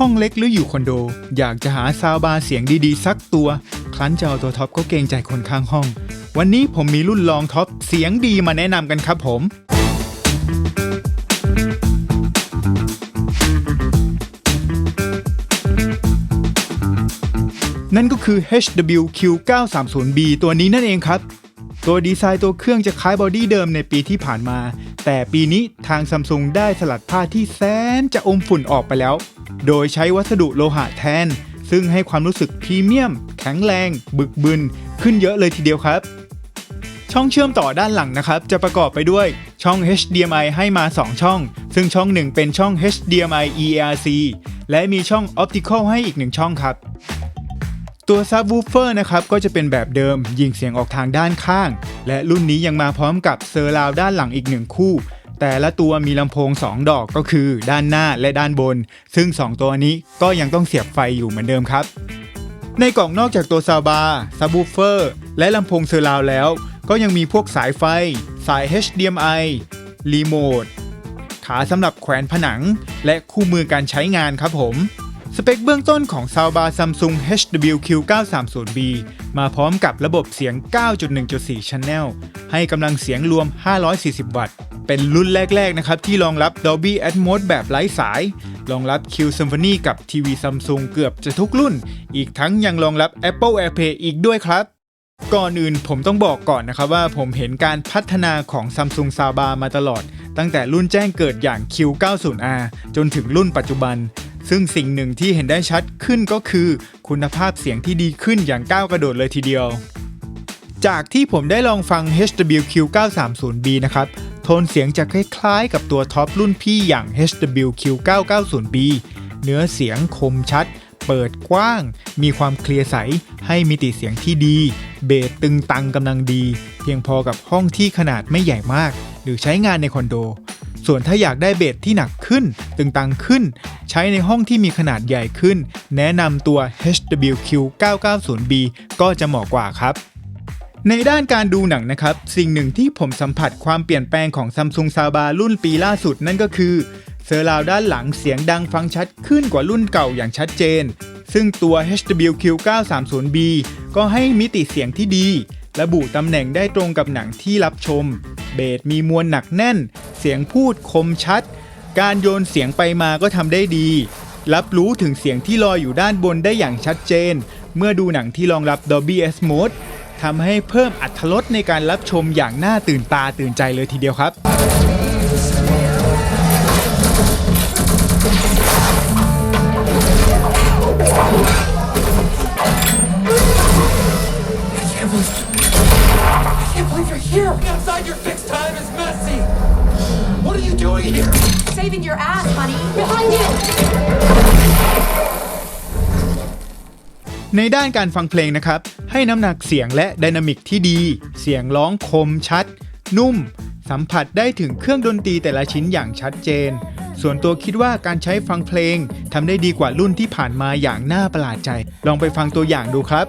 ห้องเล็กหรืออยู่คอนโด อยากจะหาซาวบาร์เสียงดีๆ สักตัว ครั้นจะเอาตัวท็อปก็เกรงใจคนข้างห้อง วันนี้ผมมีรุ่นลองท็อปเสียงดีมาแนะนำกันครับผม นั่นก็คือ HWQ930B ตัวนี้นั่นเองครับ ตัวดีไซน์ตัวเครื่องจะคล้ายบอดี้เดิมในปีที่ผ่านมา แต่ปีนี้ทางซัมซุงได้สลัดผ้าที่แสนจะอมฝุ่นออกไปแล้ว โดยใช้วัสดุโลหะแทน ซึ่งให้ความรู้สึกพรีเมียม แข็งแรง บึกบึน ขึ้นเยอะเลยทีเดียวครับ ช่องเชื่อมต่อด้านหลังนะครับ จะประกอบไปด้วยช่อง HDMI ให้มา 2 ช่อง ซึ่งช่องหนึ่งเป็นช่อง HDMI EARC และมีช่อง Optical ให้อีกหนึ่งช่องครับ ตัวซับวูฟเฟอร์นะครับก็จะเป็นแบบเดิม ยิงเสียงออกทางด้านข้าง และรุ่นนี้ยังมาพร้อมกับเซอร์ราวด้านหลังอีกหนึ่งคู่ แต่ละตัวมีลำโพง 2 ดอกก็คือด้านหน้าและด้านบน ซึ่ง 2 ตัวนี้ก็ยังต้องเสียบไฟอยู่เหมือนเดิมครับ ในกล่องนอกจากตัวซาบาซับวูเฟอร์ และลำโพงเซอร์ราวแล้ว ก็ยังมีพวกสายไฟ สาย HDMI รีโมทขาสำหรับแขวนผนัง และคู่มือการใช้งานครับผมสเปคเบื้องต้นของ Soundbar Samsung HWQ930B มาพร้อมกับระบบเสียง 9.1.4 Channel ให้กำลังเสียงรวม 540 วัตต์ เป็นรุ่นแรก ๆ นะครับ ที่รองรับ Dolby Atmos แบบไร้สาย รองรับ Q Symphony กับทีวี Samsung เกือบจะทุกรุ่น อีกทั้งยังรองรับ Apple AirPlay อีกด้วยครับก่อนอื่นผมต้องบอกก่อนนะครับว่าผมเห็นการพัฒนาของ Samsung Soundbar มาตลอด ตั้งแต่รุ่นแจ้งเกิดอย่าง Q90R จนถึงรุ่นปัจจุบัน ซึ่งสิ่งหนึ่งที่เห็นได้ชัดขึ้นก็คือ คุณภาพเสียงที่ดีขึ้นอย่างก้าวกระโดดเลยทีเดียว จากที่ผมได้ลองฟัง HWQ930B นะครับ โทนเสียงจะคล้ายๆ กับตัวท็อปรุ่นพี่อย่าง HWQ990B เนื้อเสียงคมชัด เปิดกว้าง มีความเคลียร์ใส ให้มิติเสียงที่ดี เบสตึงตังกำลังดี เพียงพอกับห้องที่ขนาดไม่ใหญ่มาก หรือใช้งานในคอนโด ส่วนถ้าอยากได้เบสที่หนักขึ้น ตึงตังขึ้น ใช้ในห้องที่มีขนาดใหญ่ขึ้น แนะนำตัว HWQ990B ก็จะเหมาะกว่าครับ ในด้านการดูหนังนะครับ สิ่งหนึ่งที่ผมสัมผัสความเปลี่ยนแปลงของ Samsung Soundbar รุ่นปีล่าสุดนั่นก็คือ เซอร์ราวด้านหลังเสียงดังฟังชัดขึ้นกว่ารุ่นเก่าอย่างชัดเจน ซึ่งตัว HWQ930B ก็ให้มิติเสียงที่ดี ระบุตำแหน่งได้ตรงกับหนังที่รับชม เบสมีมวลหนักแน่น เสียงพูดคมชัด การโยนเสียงไปมาก็ทำได้ดี รับรู้ถึงเสียงที่ลอยอยู่ด้านบนได้อย่างชัดเจน เมื่อดูหนังที่รองรับ Dolby Atmos ทำให้เพิ่มอัตรสในการรับชมอย่างน่าตื่นตาตื่นใจเลยทีเดียวครับ I can't believe you're here. Outside your fixed time is messy. What are you doing here? Saving your ass, honey. Behind you. ในด้านการฟังเพลงนะครับ ให้น้ำหนักเสียงและดินามิกที่ดี เสียงร้องคมชัด นุ่ม สัมผัสได้ถึงเครื่องดนตรีแต่ละชิ้นอย่างชัดเจน ส่วนตัวคิดว่าการใช้ฟังเพลงทำได้ดีกว่ารุ่นที่ผ่านมาอย่างน่าประหลาดใจ ลองไปฟังตัวอย่างดูครับ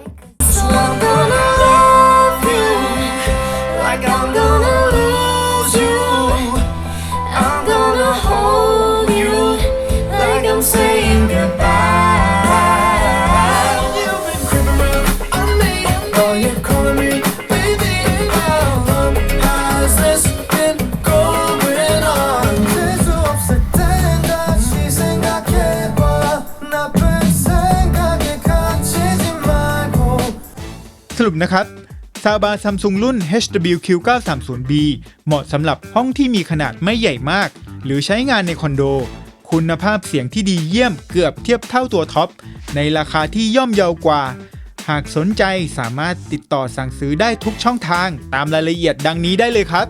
สรุปนะครับซาบาซัมซุงรุ่น HWQ930B เหมาะสำหรับห้องที่มีขนาดไม่ใหญ่มาก หรือใช้งานในคอนโด คุณภาพเสียงที่ดีเยี่ยมเกือบเทียบเท่าตัวท็อป ในราคาที่ย่อมเยาวกว่า หากสนใจสามารถติดต่อสั่งซื้อได้ทุกช่องทางตามรายละเอียดดังนี้ได้เลยครับ